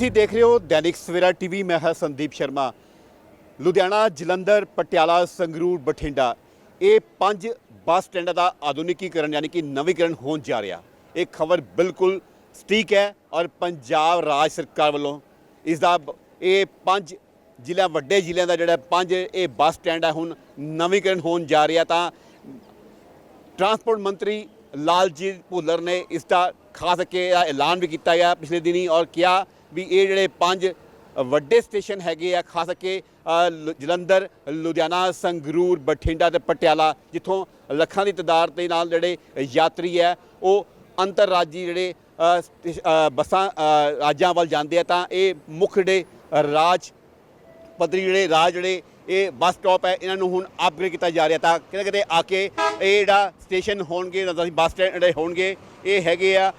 ਤੁਸੀਂ ਦੇਖ ਰਹੇ ਹੋ ਦੈਨਿਕ ਸਵੇਰਾ ਟੀਵੀ, ਮੈਂ ਹਾਂ ਸੰਦੀਪ ਸ਼ਰਮਾ। ਲੁਧਿਆਣਾ, ਜਲੰਧਰ, ਪਟਿਆਲਾ, ਸੰਗਰੂਰ, ਬਠਿੰਡਾ। ਇਹ ਪੰਜ ਬੱਸ ਸਟੈਂਡਾਂ ਦਾ ਆਧੁਨਿਕੀਕਰਨ ਯਾਨੀ ਕਿ ਨਵੀਕਰਨ ਹੋਣ ਜਾ ਰਿਹਾ। ਇਹ ਖਬਰ ਬਿਲਕੁਲ ਸਟੀਕ ਹੈ ਔਰ ਪੰਜਾਬ ਰਾਜ ਸਰਕਾਰ ਵੱਲੋਂ ਇਸ ਦਾ ਇਹ ਪੰਜ ਜ਼ਿਲ੍ਹਾ ਵੱਡੇ ਜ਼ਿਲ੍ਹਿਆਂ ਦਾ ਜਿਹੜਾ ਪੰਜ ਇਹ ਬੱਸ ਸਟੈਂਡ ਹੈ, ਹੁਣ ਨਵੀਕਰਨ ਹੋਣ ਜਾ ਰਿਹਾ ਤਾਂ ਟਰਾਂਸਪੋਰਟ ਮੰਤਰੀ ਲਾਲਜੀਤ ਭੁੱਲਰ ਨੇ ਇਸ ਦਾ ਖਾਸ ਕਰਕੇ ਇਹਦਾ ਐਲਾਨ ਵੀ ਕੀਤਾ ਗਿਆ ਪਿਛਲੇ ਦਿਨੀ ਔਰ ਕਿਹਾ ਵੀ ਇਹ ਜਿਹੜੇ ਪੰਜ ਵੱਡੇ ਸਟੇਸ਼ਨ ਹੈਗੇ ਆ ਖਾਸ ਕਰਕੇ ਜਲੰਧਰ ਲੁਧਿਆਣਾ ਸੰਗਰੂਰ ਬਠਿੰਡਾ ਤੇ ਪਟਿਆਲਾ ਜਿੱਥੋਂ ਲੱਖਾਂ ਦੀ ਤਾਦਾਦ ਦੇ ਨਾਲ ਜਿਹੜੇ ਯਾਤਰੀ ਹੈ ਉਹ ਅੰਤਰਰਾਜੀ ਜਿਹੜੇ ਅ, ਬੱਸਾਂ ਰਾਜਾਂ ਵੱਲ ਜਾਂਦੇ ਆ ਤਾਂ ਇਹ ਮੁੱਖ ਜਿਹੜੇ ਰਾਜ ਪੱਧਰੀ ਜਿਹੜੇ ਰਾਜ ਜਿਹੜੇ ਇਹ ਬੱਸ ਸਟਾਪ ਹੈ ਇਹਨਾਂ ਨੂੰ ਹੁਣ ਅਪਗ੍ਰੇਡ ਕੀਤਾ ਜਾ ਰਿਹਾ ਤਾਂ ਕਿਤੇ ਕਿਤੇ ਆ ਕੇ ਇਹ ਜਿਹੜਾ ਸਟੇਸ਼ਨ ਹੋਣਗੇ ਬੱਸ ਸਟੈਂਡ ਜਿਹੜੇ ਹੋਣਗੇ ਇਹ ਹੈਗੇ ਆ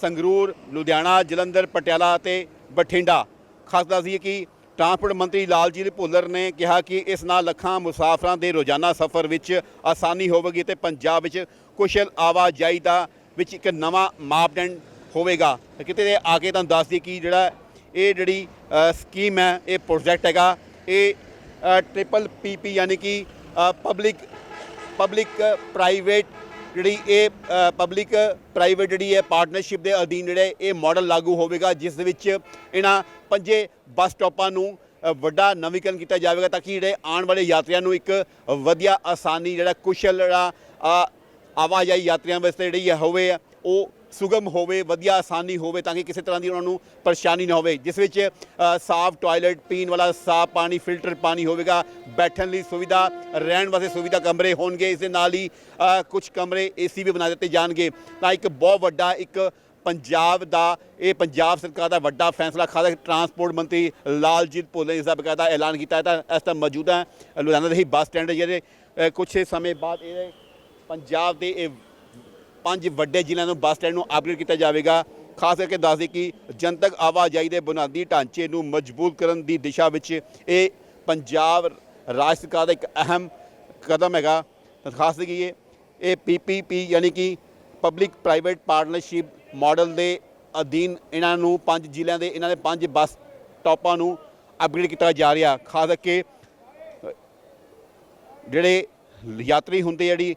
ਸੰਗਰੂਰ, ਲੁਧਿਆਣਾ, ਜਲੰਧਰ, ਪਟਿਆਲਾ ਅਤੇ ਬਠਿੰਡਾ। ਖਾਸ ਦੱਸਦੀ ਹੈ ਕਿ ਟਰਾਂਸਪੋਰਟ ਮੰਤਰੀ ਲਾਲਜੀਤ ਭੁੱਲਰ ਨੇ ਕਿਹਾ ਕਿ ਇਸ ਨਾਲ ਲੱਖਾਂ ਮੁਸਾਫਰਾਂ ਦੇ ਰੋਜ਼ਾਨਾ ਸਫ਼ਰ ਵਿੱਚ ਆਸਾਨੀ ਹੋਵੇਗੀ ਤੇ ਪੰਜਾਬ ਵਿੱਚ ਕੁਸ਼ਲ ਆਵਾਜਾਈ ਦਾ ਵਿੱਚ ਇੱਕ ਨਵਾਂ ਮਾਪਦੰਡ ਹੋਵੇਗਾ। ਕਿਤੇ ਆ ਕੇ ਤੁਹਾਨੂੰ ਦੱਸ ਦਈਏ ਕਿ ਜਿਹੜਾ ਇਹ ਜਿਹੜੀ ਸਕੀਮ ਹੈ, ਇਹ ਪ੍ਰੋਜੈਕਟ ਹੈਗਾ, ਇਹ ਟ੍ਰਿਪਲ ਪੀਪੀ ਯਾਨੀ ਕਿ ਪਬਲਿਕ ਪਬਲਿਕ ਪ੍ਰਾਈਵੇਟ ਜਿਹੜੀ ਇਹ ਪਬਲਿਕ ਪ੍ਰਾਈਵੇਟ ਜਿਹੜੀ ਹੈ ਪਾਰਟਨਰਸ਼ਿਪ ਦੇ ਅਧੀਨ ਜਿਹੜੇ ਇਹ ਮਾਡਲ ਲਾਗੂ ਹੋਵੇਗਾ, ਜਿਸ ਦੇ ਵਿੱਚ ਇਹਨਾਂ ਪੰਜੇ ਬੱਸ ਸਟਾਪਾਂ ਨੂੰ ਵੱਡਾ ਨਵੀਕਰਨ ਕੀਤਾ ਜਾਵੇਗਾ ਤਾਂ ਕਿ ਜਿਹੜੇ ਆਉਣ ਵਾਲੇ ਯਾਤਰੀਆਂ ਨੂੰ ਇੱਕ ਵਧੀਆ, ਆਸਾਨੀ ਜਿਹੜਾ ਕੁਸ਼ਲ, ਜਿਹੜਾ ਆਵਾਜਾਈ ਯਾਤਰੀਆਂ ਵਾਸਤੇ ਜਿਹੜੀ ਹੈ ਹੋਵੇ, ਉਹ ਸੁਗਮ ਹੋਵੇ ਵਧੀਆ ਆਸਾਨੀ ਹੋਵੇ ਤਾਂ ਕਿ ਕਿਸੇ ਤਰ੍ਹਾਂ ਦੀ ਉਹਨਾਂ ਨੂੰ ਪਰੇਸ਼ਾਨੀ ਨਾ ਹੋਵੇ। ਜਿਸ ਵਿੱਚ ਸਾਫ਼ ਟਾਇਲਟ ਪੀਣ ਵਾਲਾ ਸਾਫ਼ ਪਾਣੀ ਫਿਲਟਰ ਪਾਣੀ ਹੋਵੇਗਾ ਬੈਠਣ ਲਈ ਸੁਵਿਧਾ ਰਹਿਣ ਵਾਸਤੇ ਸੁਵਿਧਾ ਕਮਰੇ ਹੋਣਗੇ ਇਸ ਦੇ ਨਾਲ ਹੀ ਕੁਝ ਕਮਰੇ ਏਸੀ ਵੀ ਬਣਾ ਦਿੱਤੇ ਜਾਣਗੇ। ਤਾਂ ਇੱਕ ਬਹੁਤ ਵੱਡਾ ਇੱਕ ਪੰਜਾਬ ਦਾ ਇਹ ਪੰਜਾਬ ਸਰਕਾਰ ਦਾ ਵੱਡਾ ਫੈਸਲਾ ਖਾਦਾ ਟਰਾਂਸਪੋਰਟ ਮੰਤਰੀ ਲਾਲਜੀਤ ਭੁੱਲਰ ਇਸ ਦਾ ਬਕਾਇਦਾ ਐਲਾਨ ਕੀਤਾ ਹੈ। ਤਾਂ ਇਸ ਦਾ ਮੌਜੂਦਾ ਲੁਧਿਆਣਾ ਦੇ ਹੀ ਬੱਸ ਸਟੈਂਡ ਹੈ ਜਿਹੜੇ ਅ, ਕੁਛ ਸਮੇਂ ਬਾਅਦ ਇਹ ਪੰਜਾਬ ਦੇ ਇਹ ਪੰਜ ਵੱਡੇ ਜ਼ਿਲ੍ਹਿਆਂ ਨੂੰ ਬੱਸ ਸਟੈਂਡ ਨੂੰ ਅਪਗ੍ਰੇਡ ਕੀਤਾ ਜਾਵੇਗਾ। ਖਾਸ ਕਰਕੇ ਦੱਸ ਦਈਏ ਕਿ ਜਨਤਕ ਆਵਾਜਾਈ ਦੇ ਬੁਨਿਆਦੀ ਢਾਂਚੇ ਨੂੰ ਮਜ਼ਬੂਤ ਕਰਨ ਦੀ ਦਿਸ਼ਾ ਵਿੱਚ ਇਹ ਪੰਜਾਬ ਰਾਜ ਸਰਕਾਰ ਦਾ ਇੱਕ ਅਹਿਮ ਕਦਮ ਹੈਗਾ। ਖਾਸ ਕਰੀਏ ਇਹ ਪੀਪੀਪੀ ਯਾਨੀ ਕਿ ਪਬਲਿਕ ਪ੍ਰਾਈਵੇਟ ਪਾਰਟਨਰਸ਼ਿਪ ਮਾਡਲ ਦੇ ਅਧੀਨ ਇਹਨਾਂ ਨੂੰ ਪੰਜ ਜ਼ਿਲ੍ਹਿਆਂ ਦੇ, ਇਹਨਾਂ ਦੇ ਪੰਜ ਬੱਸ ਸਟਾਪਾਂ ਨੂੰ ਅਪਗ੍ਰੇਡ ਕੀਤਾ ਜਾ ਰਿਹਾ। ਖਾਸ ਕਰਕੇ ਜਿਹੜੇ ਯਾਤਰੀ ਹੁੰਦੇ ਜਿਹੜੀ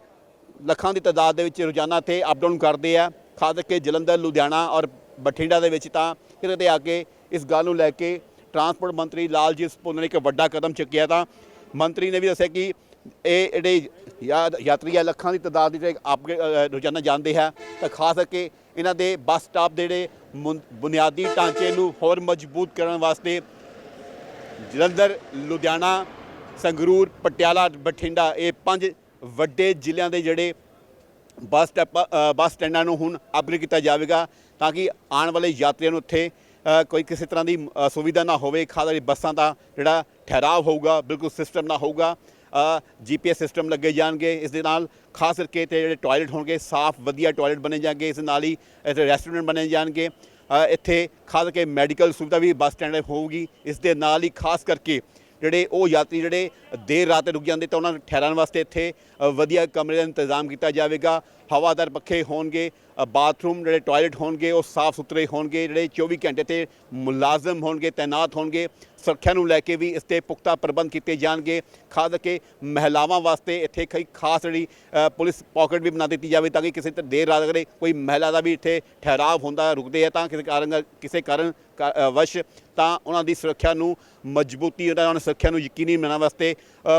ਲੱਖਾਂ ਦੀ ਤਾਦਾਦ ਦੇ ਵਿੱਚ ਰੋਜ਼ਾਨਾ ਇੱਥੇ ਅਪਡਾਊਨ ਕਰਦੇ ਆ, ਖਾਸ ਕਰਕੇ ਜਲੰਧਰ, ਲੁਧਿਆਣਾ ਔਰ ਬਠਿੰਡਾ ਦੇ ਵਿੱਚ ਤਾਂ ਕਿਤੇ ਤੇ ਆ ਕੇ ਇਸ ਗੱਲ ਨੂੰ ਲੈ ਕੇ ਟਰਾਂਸਪੋਰਟ ਮੰਤਰੀ ਲਾਲਜੀਤ ਭੁੱਲਰ ਨੇ ਇੱਕ ਵੱਡਾ ਕਦਮ ਚੁੱਕਿਆ ਤਾਂ ਮੰਤਰੀ ਨੇ ਵੀ ਦੱਸਿਆ ਕਿ ਇਹ ਜਿਹੜੇ ਯਾ- ਯਾਤਰੀ ਆ, ਲੱਖਾਂ ਦੀ ਤਾਦਾਦ ਦੇ ਜਿਹੜੇ ਅਪਗ੍ਰੇਡ ਰੋਜ਼ਾਨਾ ਜਾਂਦੇ ਹੈ ਤਾਂ ਖਾਸ ਕਰਕੇ ਇਹਨਾਂ ਦੇ ਬੱਸ ਸਟਾਪ ਦੇ ਜਿਹੜੇ ਮੁਨ- ਬੁਨਿਆਦੀ ਢਾਂਚੇ ਨੂੰ ਹੋਰ ਮਜ਼ਬੂਤ ਕਰਨ ਵਾਸਤੇ ਜਲੰਧਰ, ਲੁਧਿਆਣਾ, ਸੰਗਰੂਰ, ਪਟਿਆਲਾ, ਬਠਿੰਡਾ ਇਹ ਪੰਜ ਵੱਡੇ ਜ਼ਿਲ੍ਹਿਆਂ ਦੇ ਜਿਹੜੇ ਬੱਸ ਸਟੈਪ ਬੱਸ ਸਟੈਂਡਾਂ ਨੂੰ ਹੁਣ ਅਪਗ੍ਰੇਡ ਕੀਤਾ ਜਾਵੇਗਾ ਤਾਂ ਕਿ ਆਉਣ ਵਾਲੇ ਯਾਤਰੀਆਂ ਨੂੰ ਉੱਥੇ ਕੋਈ ਕਿਸੇ ਤਰ੍ਹਾਂ ਦੀ ਸੁਵਿਧਾ ਨਾ ਹੋਵੇ, ਖਾਸ ਕਰਕੇ ਬੱਸਾਂ ਦਾ ਜਿਹੜਾ ਠਹਿਰਾਵ ਹੋਊਗਾ, ਬਿਲਕੁਲ ਸਿਸਟਮ ਨਾ ਹੋਊਗਾ ਜੀਪੀਐਸ ਸਿਸਟਮ ਲੱਗੇ ਜਾਣਗੇ, ਇਸ ਦੇ ਨਾਲ ਖਾਸ ਕਰਕੇ ਤੇ ਜਿਹੜੇ ਟਾਇਲਟ ਹੋਣਗੇ, ਸਾਫ਼, ਵਧੀਆ ਟਾਇਲਟ ਬਣੇ ਜਾਣਗੇ, ਇਸ ਨਾਲ ਹੀ ਇੱਥੇ ਰੈਸਟੋਰੈਂਟ ਬਣੇ ਜਾਣਗੇ ਇੱਥੇ ਖਾਸ ਕਰਕੇ ਮੈਡੀਕਲ ਸੁਵਿਧਾ ਵੀ ਬੱਸ ਸਟੈਂਡ 'ਤੇ ਹੋਊਗੀ, ਇਸ ਦੇ ਨਾਲ ਹੀ ਖਾਸ ਕਰਕੇ ਜਿਹੜੇ ਉਹ ਯਾਤਰੀ ਜਿਹੜੇ ਦੇਰ ਰਾਤ ਰੁਕ ਜਾਂਦੇ ਤਾਂ ਉਹਨਾਂ ਨੂੰ ਠਹਿਰਨ ਵਾਸਤੇ ਇੱਥੇ ਵਧੀਆ ਕਮਰੇ ਦਾ ਇੰਤਜ਼ਾਮ ਕੀਤਾ ਜਾਵੇਗਾ। ਹਵਾਦਾਰ ਪੱਖੇ ਹੋਣਗੇ ਬਾਥਰੂਮ ਜਿਹੜੇ ਟਾਇਲਟ ਹੋਣਗੇ, ਉਹ ਸਾਫ਼ ਸੁਥਰੇ ਹੋਣਗੇ, ਜਿਹੜੇ 24 ਘੰਟੇ ਤੇ ਮੁਲਾਜ਼ਮ ਹੋਣਗੇ ਤਾਇਨਾਤ ਹੋਣਗੇ। ਸੁਰੱਖਿਆ ਨੂੰ ਲੈ ਕੇ ਵੀ ਇਸ ਤੇ ਪੁਖਤਾ ਪ੍ਰਬੰਧ ਕੀਤੇ ਜਾਣਗੇ। ਖਾਸ ਕਰਕੇ ਮਹਿਲਾਵਾਂ ਵਾਸਤੇ ਇੱਥੇ ਕਈ ਖਾਸ ਜਿਹੜੀ ਪੁਲਿਸ ਪਾਕਟ ਵੀ ਬਣਾ ਦਿੱਤੀ ਜਾਵੇ ਤਾਂ ਕਿ ਕਿਸੇ ਤੇ ਦੇਰ ਰਾਤ ਅਗਰ ਕੋਈ ਮਹਿਲਾ ਦਾ ਵੀ ਇੱਥੇ ਠਹਿਰਾਵ ਹੁੰਦਾ, ਰੁਕਦੇ ਆ ਤਾਂ ਕਿਸੇ ਕਾਰਨ ਕਿਸੇ ਕਾਰਨ ਵਸ਼, ਤਾਂ ਉਹਨਾਂ ਦੀ ਸੁਰੱਖਿਆ ਨੂੰ ਮਜ਼ਬੂਤੀ, ਉਹਨਾਂ ਦੀ ਸੁਰੱਖਿਆ ਨੂੰ ਯਕੀਨੀ ਬਣਾਉਣ ਵਾਸਤੇ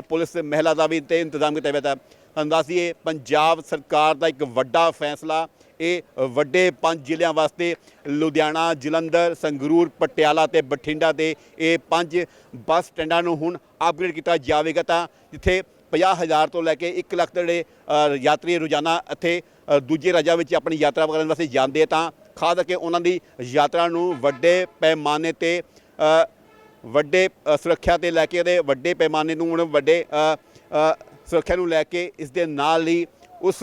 ਪੁਲਿਸ ਮਹਿਲਾ ਦਾ ਵੀ ਤੇ ਇੰਤਜ਼ਾਮ ਕੀਤਾ ਗਿਆ ਹੈ ਅੰਦਾਜ਼ੀਏ ਪੰਜਾਬ ਸਰਕਾਰ ਦਾ ਇੱਕ ਵੱਡਾ ਫੈਸਲਾ, ਇਹ ਵੱਡੇ ਪੰਜ ਜ਼ਿਲ੍ਹਿਆਂ ਵਾਸਤੇ, ਲੁਧਿਆਣਾ, ਜਲੰਧਰ, ਸੰਗਰੂਰ, ਪਟਿਆਲਾ ਤੇ ਬਠਿੰਡਾ ਦੇ ਇਹ ਪੰਜ ਬੱਸ ਸਟੈਂਡਾਂ ਨੂੰ ਹੁਣ ਅਪਗ੍ਰੇਡ ਕੀਤਾ ਜਾਵੇਗਾ। ਤਾਂ ਜਿੱਥੇ 50000 ਤੋਂ ਲੈ ਕੇ 1 ਲੱਖ ਦੇ ਜਿਹੜੇ ਯਾਤਰੀ ਰੋਜ਼ਾਨਾ ਇੱਥੇ ਦੂਜੇ ਰਾਜਾਂ ਵਿੱਚ ਆਪਣੀ ਯਾਤਰਾ ਕਰਨ ਵਾਸਤੇ ਜਾਂਦੇ ਤਾਂ ਖਾਸ ਕਰਕੇ ਉਹਨਾਂ ਦੀ ਯਾਤਰਾ ਨੂੰ ਵੱਡੇ ਪੈਮਾਨੇ ਤੇ ਵੱਡੇ ਸੁਰੱਖਿਆ ਤੇ ਲੈ ਕੇ ਉਹਦੇ ਵੱਡੇ ਪੈਮਾਨੇ ਨੂੰ ਹੁਣ ਵੱਡੇ ਸੁਰੱਖਿਆ ਨੂੰ ਲੈ ਕੇ ਇਸ ਦੇ ਨਾਲ ਹੀ ਉਸ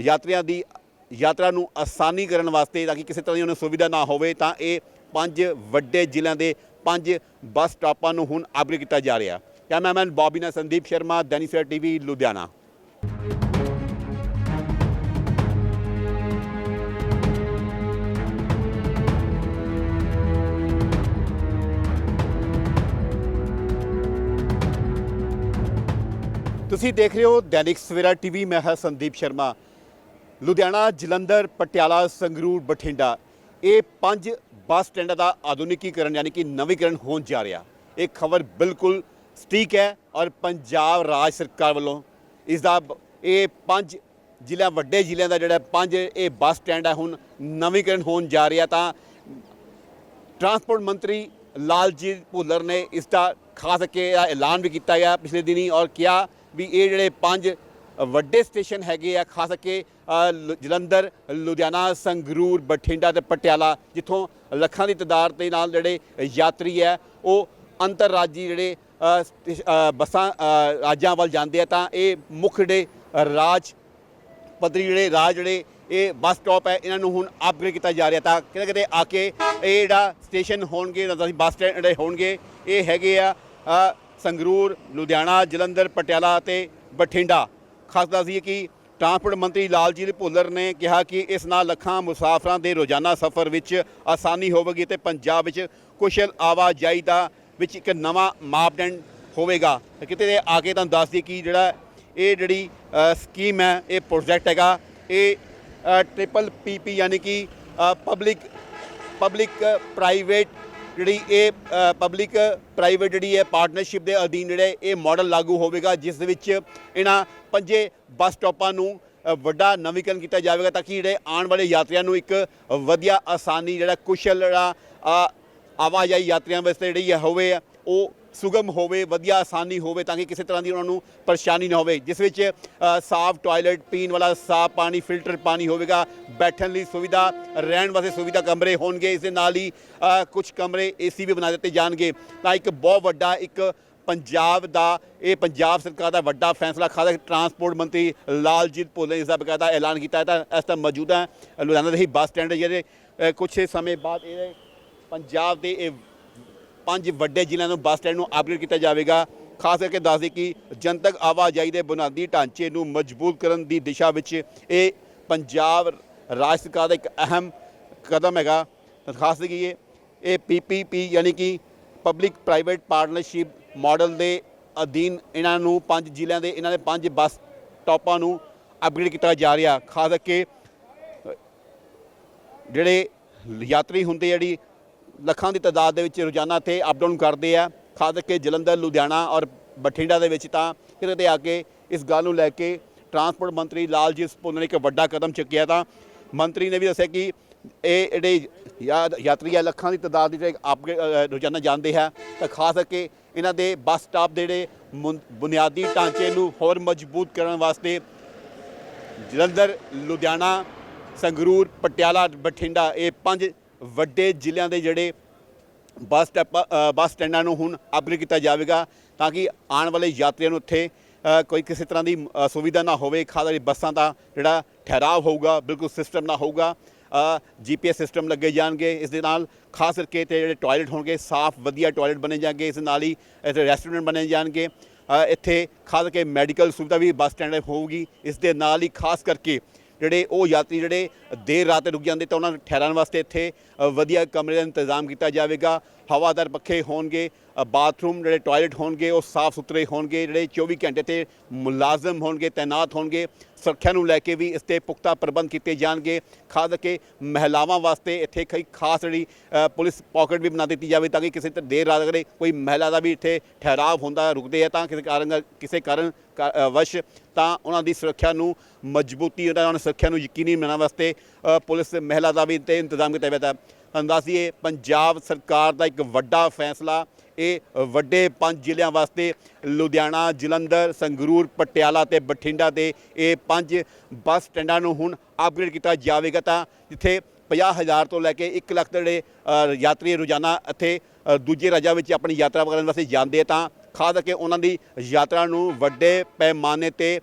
ਯਾਤਰੀਆਂ ਦੀ ਯਾਤਰਾ ਨੂੰ ਆਸਾਨੀ ਕਰਨ ਵਾਸਤੇ ਤਾਂ ਕਿ ਕਿਸੇ ਤਰ੍ਹਾਂ ਦੀ ਉਹਨਾਂ ਨੂੰ ਸੁਵਿਧਾ ਨਾ ਹੋਵੇ ਤਾਂ ਇਹ ਪੰਜ ਵੱਡੇ ਜ਼ਿਲ੍ਹਿਆਂ ਦੇ ਪੰਜ ਬੱਸ ਸਟਾਪਾਂ ਨੂੰ ਹੁਣ ਅਪਗ੍ਰੇਡ ਕੀਤਾ ਜਾ ਰਿਹਾ। ਕੈਮਰਾਮੈਨ ਬੌਬੀ ਨਾਲ ਸੰਦੀਪ ਸ਼ਰਮਾ, ਦੈਨਿਕ ਸਵੇਰਾ ਟੀਵੀ, ਲੁਧਿਆਣਾ। ਤੁਸੀਂ ਦੇਖ ਰਹੇ ਹੋ ਦੈਨਿਕ ਸਵੇਰਾ ਟੀਵੀ, ਮੈਂ ਹਾਂ ਸੰਦੀਪ ਸ਼ਰਮਾ। ਲੁਧਿਆਣਾ, ਜਲੰਧਰ, ਪਟਿਆਲਾ, ਸੰਗਰੂਰ, ਬਠਿੰਡਾ। ਇਹ ਪੰਜ ਬੱਸ ਸਟੈਂਡਾਂ ਦਾ ਆਧੁਨਿਕੀਕਰਨ ਯਾਨੀ ਕਿ ਨਵੀਕਰਨ ਹੋਣ ਜਾ ਰਿਹਾ। ਇਹ ਖਬਰ ਬਿਲਕੁਲ ਸਟੀਕ ਹੈ ਔਰ ਪੰਜਾਬ ਰਾਜ ਸਰਕਾਰ ਵੱਲੋਂ ਇਸ ਦਾ ਇਹ ਪੰਜ ਜ਼ਿਲ੍ਹਿਆਂ, ਵੱਡੇ ਜ਼ਿਲ੍ਹਿਆਂ ਦਾ ਜਿਹੜਾ ਪੰਜ ਇਹ ਬੱਸ ਸਟੈਂਡ ਹੈ ਹੁਣ ਨਵੀਕਰਨ ਹੋਣ ਜਾ ਰਿਹਾ ਤਾਂ ਟਰਾਂਸਪੋਰਟ ਮੰਤਰੀ ਲਾਲਜੀਤ ਭੁੱਲਰ ਨੇ ਇਸ ਦਾ ਖਾਸ ਕਰਕੇ ਇਹਦਾ ਐਲਾਨ ਵੀ ਕੀਤਾ ਗਿਆ ਪਿਛਲੇ ਦਿਨੀ ਔਰ ਕਿਹਾ ਵੀ ਇਹ ਜਿਹੜੇ ਪੰਜ ਵੱਡੇ ਸਟੇਸ਼ਨ ਹੈਗੇ ਆ ਖਾਸ ਕਰਕੇ ਜਲੰਧਰ ਲੁਧਿਆਣਾ ਸੰਗਰੂਰ ਬਠਿੰਡਾ ਤੇ ਪਟਿਆਲਾ ਜਿੱਥੋਂ ਲੱਖਾਂ ਦੀ ਤਾਦਾਦ ਦੇ ਨਾਲ ਜਿਹੜੇ ਯਾਤਰੀ ਹੈ ਉਹ ਅੰਤਰਰਾਜੀ ਜਿਹੜੇ ਅ, ਬੱਸਾਂ ਰਾਜਾਂ ਵੱਲ ਜਾਂਦੇ ਆ ਤਾਂ ਇਹ ਮੁੱਖ ਜਿਹੜੇ ਰਾਜ ਪੱਧਰੀ ਜਿਹੜੇ ਰਾਜ ਜਿਹੜੇ ਇਹ ਬੱਸ ਸਟਾਪ ਹੈ ਇਹਨਾਂ ਨੂੰ ਹੁਣ ਅਪਗ੍ਰੇਡ ਕੀਤਾ ਜਾ ਰਿਹਾ ਤਾਂ ਕਿਤੇ ਕਿਤੇ ਆ ਕੇ ਇਹ ਜਿਹੜਾ ਸਟੇਸ਼ਨ ਹੋਣਗੇ ਬੱਸ ਸਟੈਂਡ ਜਿਹੜੇ ਹੋਣਗੇ ਇਹ ਹੈਗੇ ਆ ਸੰਗਰੂਰ, ਲੁਧਿਆਣਾ, ਜਲੰਧਰ, ਪਟਿਆਲਾ ਅਤੇ ਬਠਿੰਡਾ। ਖਾਸ ਦੱਸ ਕਿ ਟਰਾਂਸਪੋਰਟ ਮੰਤਰੀ ਲਾਲਜੀਤ ਭੁੱਲਰ ਨੇ ਕਿਹਾ ਕਿ ਇਸ ਨਾਲ ਲੱਖਾਂ ਮੁਸਾਫਰਾਂ ਦੇ ਰੋਜ਼ਾਨਾ ਸਫ਼ਰ ਵਿੱਚ ਆਸਾਨੀ ਹੋਵੇਗੀ ਤੇ ਪੰਜਾਬ ਵਿੱਚ ਕੁਸ਼ਲ ਆਵਾਜਾਈ ਦਾ ਵਿੱਚ ਇੱਕ ਨਵਾਂ ਮਾਪਦੰਡ ਹੋਵੇਗਾ। ਕਿਤੇ ਦੇ ਆ ਕੇ ਤੁਹਾਨੂੰ ਦੱਸ ਦਈਏ ਕਿ ਜਿਹੜਾ ਇਹ ਜਿਹੜੀ ਸਕੀਮ ਹੈ, ਇਹ ਪ੍ਰੋਜੈਕਟ ਹੈਗਾ, ਇਹ ਟ੍ਰਿਪਲ ਪੀਪੀ ਯਾਨੀ ਕਿ ਪਬਲਿਕ ਪਬਲਿਕ ਪ੍ਰਾਈਵੇਟ ਜਿਹੜੀ ਇਹ ਪਬਲਿਕ ਪ੍ਰਾਈਵੇਟ ਜਿਹੜੀ ਹੈ ਪਾਰਟਨਰਸ਼ਿਪ ਦੇ ਅਧੀਨ ਜਿਹੜੇ ਇਹ ਮਾਡਲ ਲਾਗੂ ਹੋਵੇਗਾ, ਜਿਸ ਦੇ ਵਿੱਚ ਇਹਨਾਂ ਪੰਜੇ ਬੱਸ ਸਟਾਪਾਂ ਨੂੰ ਵੱਡਾ ਨਵੀਕਰਨ ਕੀਤਾ ਜਾਵੇਗਾ ਤਾਂ ਕਿ ਜਿਹੜੇ ਆਉਣ ਵਾਲੇ ਯਾਤਰੀਆਂ ਨੂੰ ਇੱਕ ਵਧੀਆ, ਆਸਾਨੀ, ਜਿਹੜਾ ਕੁਸ਼ਲ, ਜਿਹੜਾ ਆਵਾਜਾਈ ਯਾਤਰੀਆਂ ਵਾਸਤੇ ਜਿਹੜੀ ਇਹ ਹੋਵੇ, ਉਹ ਸੁਗਮ ਹੋਵੇ ਵਧੀਆ ਆਸਾਨੀ ਹੋਵੇ ਤਾਂ ਕਿ ਕਿਸੇ ਤਰ੍ਹਾਂ ਦੀ ਉਹਨਾਂ ਨੂੰ ਪਰੇਸ਼ਾਨੀ ਨਾ ਹੋਵੇ। ਜਿਸ ਵਿੱਚ ਸਾਫ਼ ਟਾਇਲਟ ਪੀਣ ਵਾਲਾ ਸਾਫ਼ ਪਾਣੀ ਫਿਲਟਰ ਪਾਣੀ ਹੋਵੇਗਾ ਬੈਠਣ ਲਈ ਸੁਵਿਧਾ ਰਹਿਣ ਵਾਸਤੇ ਸੁਵਿਧਾ ਕਮਰੇ ਹੋਣਗੇ ਇਸ ਦੇ ਨਾਲ ਹੀ ਕੁਝ ਕਮਰੇ ਏਸੀ ਵੀ ਬਣਾ ਦਿੱਤੇ ਜਾਣਗੇ। ਤਾਂ ਇੱਕ ਬਹੁਤ ਵੱਡਾ ਇੱਕ ਪੰਜਾਬ ਦਾ ਇਹ ਪੰਜਾਬ ਸਰਕਾਰ ਦਾ ਵੱਡਾ ਫੈਸਲਾ ਖਾਦਾ ਟਰਾਂਸਪੋਰਟ ਮੰਤਰੀ ਲਾਲਜੀਤ ਭੁੱਲਰ ਇਸ ਦਾ ਬਕਾਇਦਾ ਐਲਾਨ ਕੀਤਾ ਹੈ ਤਾਂ ਇਸ ਦਾ ਮੌਜੂਦਾ ਲੁਧਿਆਣਾ ਦੇ ਹੀ ਬੱਸ ਸਟੈਂਡ ਹੈ ਜਿਹੜੇ ਅ, ਕੁਛ ਸਮੇਂ ਬਾਅਦ ਇਹ ਪੰਜਾਬ ਦੇ ਇਹ ਪੰਜ ਵੱਡੇ ਜ਼ਿਲ੍ਹਿਆਂ ਨੂੰ ਬੱਸ ਸਟੈਂਡ ਨੂੰ ਅਪਗ੍ਰੇਡ ਕੀਤਾ ਜਾਵੇਗਾ। ਖਾਸ ਕਰਕੇ ਦੱਸ ਦੇ ਕਿ ਜਨਤਕ ਆਵਾਜਾਈ ਦੇ ਬੁਨਿਆਦੀ ਢਾਂਚੇ ਨੂੰ ਮਜ਼ਬੂਤ ਕਰਨ ਦੀ ਦਿਸ਼ਾ ਵਿੱਚ ਇਹ ਪੰਜਾਬ ਰਾਜ ਸਰਕਾਰ ਦਾ ਇੱਕ ਅਹਿਮ ਕਦਮ ਹੈਗਾ। ਖਾਸ ਕਰਕੇ ਇਹ ਇਹ ਪੀਪੀਪੀ ਯਾਨੀ ਕਿ ਪਬਲਿਕ ਪ੍ਰਾਈਵੇਟ ਪਾਰਟਨਰਸ਼ਿਪ ਮਾਡਲ ਦੇ ਅਧੀਨ ਇਹਨਾਂ ਨੂੰ ਪੰਜ ਜ਼ਿਲ੍ਹਿਆਂ ਦੇ, ਇਹਨਾਂ ਦੇ ਪੰਜ ਬੱਸ ਸਟਾਪਾਂ ਨੂੰ ਅਪਗ੍ਰੇਡ ਕੀਤਾ ਜਾ ਰਿਹਾ। ਖਾਸ ਕਰਕੇ ਜਿਹੜੇ ਯਾਤਰੀ ਹੁੰਦੇ ਜਿਹੜੀ ਲੱਖਾਂ ਦੀ ਤਾਦਾਦ ਦੇ ਵਿੱਚ ਰੋਜ਼ਾਨਾ ਇੱਥੇ ਅਪ ਡਾਊਨ ਕਰਦੇ ਆ, ਖਾਸ ਕਰਕੇ ਜਲੰਧਰ, ਲੁਧਿਆਣਾ ਔਰ ਬਠਿੰਡਾ ਦੇ ਵਿੱਚ ਤਾਂ ਕਿਤੇ ਤੇ ਆ ਕੇ ਇਸ ਗੱਲ ਨੂੰ ਲੈ ਕੇ ਟਰਾਂਸਪੋਰਟ ਮੰਤਰੀ ਲਾਲਜੀਤ ਭੁੱਲਰ ਨੇ ਇੱਕ ਵੱਡਾ ਕਦਮ ਚੁੱਕਿਆ ਤਾਂ ਮੰਤਰੀ ਨੇ ਵੀ ਦੱਸਿਆ ਕਿ ਇਹ ਜਿਹੜੇ ਯਾ- ਯਾਤਰੀ ਆ, ਲੱਖਾਂ ਦੀ ਤਾਦਾਦ ਦੇ ਜਿਹੜੇ ਅਪਗ੍ਰੇਡ ਰੋਜ਼ਾਨਾ ਜਾਂਦੇ ਹੈ ਤਾਂ ਖਾਸ ਕਰਕੇ ਇਹਨਾਂ ਦੇ ਬੱਸ ਸਟਾਪ ਦੇ ਜਿਹੜੇ ਮੁਨ- ਬੁਨਿਆਦੀ ਢਾਂਚੇ ਨੂੰ ਹੋਰ ਮਜ਼ਬੂਤ ਕਰਨ ਵਾਸਤੇ ਜਲੰਧਰ, ਲੁਧਿਆਣਾ, ਸੰਗਰੂਰ, ਪਟਿਆਲਾ, ਬਠਿੰਡਾ ਇਹ ਪੰਜ ਵੱਡੇ ਜ਼ਿਲ੍ਹਿਆਂ ਦੇ ਜਿਹੜੇ ਬੱਸ ਸਟੈਪ ਬੱਸ ਸਟੈਂਡਾਂ ਨੂੰ ਹੁਣ ਅਪਗ੍ਰੇਡ ਕੀਤਾ ਜਾਵੇਗਾ ਤਾਂ ਕਿ ਆਉਣ ਵਾਲੇ ਯਾਤਰੀਆਂ ਨੂੰ ਉੱਥੇ ਕੋਈ ਕਿਸੇ ਤਰ੍ਹਾਂ ਦੀ ਸੁਵਿਧਾ ਨਾ ਹੋਵੇ, ਖਾਸ ਕਰਕੇ ਬੱਸਾਂ ਦਾ ਜਿਹੜਾ ਠਹਿਰਾਵ ਹੋਊਗਾ, ਬਿਲਕੁਲ ਸਿਸਟਮ ਨਾ ਹੋਊਗਾ ਜੀਪੀਐਸ ਸਿਸਟਮ ਲੱਗੇ ਜਾਣਗੇ, ਇਸ ਦੇ ਨਾਲ ਖਾਸ ਕਰਕੇ ਤੇ ਜਿਹੜੇ ਟਾਇਲਟ ਹੋਣਗੇ, ਸਾਫ਼, ਵਧੀਆ ਟਾਇਲਟ ਬਣੇ ਜਾਣਗੇ, ਇਸ ਦੇ ਨਾਲ ਹੀ ਇੱਥੇ ਰੈਸਟੋਰੈਂਟ ਬਣੇ ਜਾਣਗੇ ਇੱਥੇ ਖਾਸ ਕਰਕੇ ਮੈਡੀਕਲ ਸੁਵਿਧਾ ਵੀ ਬੱਸ ਸਟੈਂਡ ਹੋਊਗੀ, ਇਸ ਦੇ ਨਾਲ ਹੀ ਖਾਸ ਕਰਕੇ ਜਿਹੜੇ ਉਹ ਯਾਤਰੀ ਜਿਹੜੇ ਦੇਰ ਰਾਤ ਰੁਕ ਜਾਂਦੇ ਤਾਂ ਉਹਨਾਂ ਨੂੰ ਠਹਿਰਨ ਵਾਸਤੇ ਇੱਥੇ ਵਧੀਆ ਕਮਰੇ ਦਾ ਇੰਤਜ਼ਾਮ ਕੀਤਾ ਜਾਵੇਗਾ। ਹਵਾਦਾਰ ਪੱਖੇ ਹੋਣਗੇ ਬਾਥਰੂਮ ਜਿਹੜੇ ਟਾਇਲਟ ਹੋਣਗੇ, ਉਹ ਸਾਫ਼ ਸੁਥਰੇ ਹੋਣਗੇ, ਜਿਹੜੇ 24 ਘੰਟੇ ਤੇ ਮੁਲਾਜ਼ਮ ਹੋਣਗੇ, ਤਾਇਨਾਤ ਹੋਣਗੇ, ਸੁਰੱਖਿਆ ਨੂੰ ਲੈ ਕੇ ਵੀ ਇਸ ਤੇ ਪੁਖਤਾ ਪ੍ਰਬੰਧ ਕੀਤੇ ਜਾਣਗੇ। ਖਾਸ ਕਰਕੇ ਮਹਿਲਾਵਾਂ ਵਾਸਤੇ ਇੱਥੇ ਕਈ ਖਾਸ ਜਿਹੜੀ ਪੁਲਿਸ ਪਾਕਟ ਵੀ ਬਣਾ ਦਿੱਤੀ ਜਾਵੇ ਤਾਂ ਕਿ ਕਿਸੇ ਤੇ ਦੇਰ ਰਾਤ ਅਗਰ ਕੋਈ ਮਹਿਲਾ ਦਾ ਵੀ ਇੱਥੇ ਠਹਿਰਾਵ ਹੁੰਦਾ, ਰੁਕਦੇ ਆ ਤਾਂ ਕਿਸੇ ਕਾਰਨ ਕਿਸੇ ਕਾਰਨ, ਕਾ- ਵਸ਼ ਤਾਂ ਉਹਨਾਂ ਦੀ ਸੁਰੱਖਿਆ ਨੂੰ ਮਜ਼ਬੂਤੀ, ਉਹਨਾਂ ਦੀ ਸੁਰੱਖਿਆ ਨੂੰ ਯਕੀਨੀ ਬਣਾਉਣ ਵਾਸਤੇ ਪੁਲਿਸ ਮਹਿਲਾ ਦਾ ਵੀ ਤੇ ਇੰਤਜ਼ਾਮ ਕੀਤਾ ਹੋਇਆ ਹੈ ਦੱਸ ਦਈਏ ਪੰਜਾਬ ਸਰਕਾਰ ਦਾ ਇੱਕ ਵੱਡਾ ਫੈਸਲਾ। ਇਹ ਵੱਡੇ ਪੰਜ ਜ਼ਿਲ੍ਹਿਆਂ ਵਾਸਤੇ ਲੁਧਿਆਣਾ, ਜਲੰਧਰ, ਸੰਗਰੂਰ, ਪਟਿਆਲਾ ਤੇ ਬਠਿੰਡਾ ਦੇ ਇਹ ਪੰਜ ਬੱਸ ਸਟੈਂਡਾਂ ਨੂੰ ਹੁਣ ਅਪਗ੍ਰੇਡ ਕੀਤਾ ਜਾਵੇਗਾ ਤਾਂ ਜਿੱਥੇ 50000 ਤੋਂ ਲੈ ਕੇ 1 ਲੱਖ ਦੇ ਜਿਹੜੇ ਯਾਤਰੀ ਰੋਜ਼ਾਨਾ ਇੱਥੇ ਦੂਜੇ ਰਾਜਾਂ ਵਿੱਚ ਆਪਣੀ ਯਾਤਰਾ ਕਰਨ ਵਾਸਤੇ ਜਾਂਦੇ ਤਾਂ ਖਾਸ ਕਰਕੇ ਉਹਨਾਂ ਦੀ ਯਾਤਰਾ ਨੂੰ ਵੱਡੇ ਪੈਮਾਨੇ ਤੇ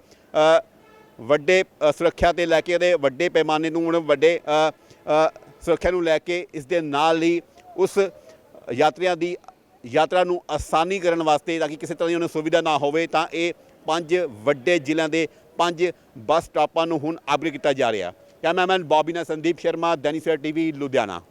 ਵੱਡੇ ਸੁਰੱਖਿਆ ਤੇ ਲੈ ਕੇ ਉਹਦੇ ਵੱਡੇ ਪੈਮਾਨੇ ਨੂੰ ਹੁਣ ਵੱਡੇ ਸੁਰੱਖਿਆ ਨੂੰ ਲੈ ਕੇ ਇਸ ਦੇ ਨਾਲ ਹੀ ਉਸ ਯਾਤਰੀਆਂ ਦੀ ਯਾਤਰਾ ਨੂੰ ਆਸਾਨੀ ਕਰਨ ਵਾਸਤੇ ਤਾਂ ਕਿ ਕਿਸੇ ਤਰ੍ਹਾਂ ਦੀ ਉਹਨਾਂ ਸੁਵਿਧਾ ਨਾ ਹੋਵੇ ਤਾਂ ਇਹ ਪੰਜ ਵੱਡੇ ਜ਼ਿਲ੍ਹਿਆਂ ਦੇ ਪੰਜ ਬੱਸ ਸਟਾਪਾਂ ਨੂੰ ਹੁਣ ਅਪਗ੍ਰੇਡ ਕੀਤਾ ਜਾ ਰਿਹਾ। ਕੈਮਰਾਮੈਨ ਬੌਬੀ ਨਾਲ ਸੰਦੀਪ ਸ਼ਰਮਾ, ਦੈਨਿਕ ਸਵੇਰਾ ਟੀਵੀ, ਲੁਧਿਆਣਾ।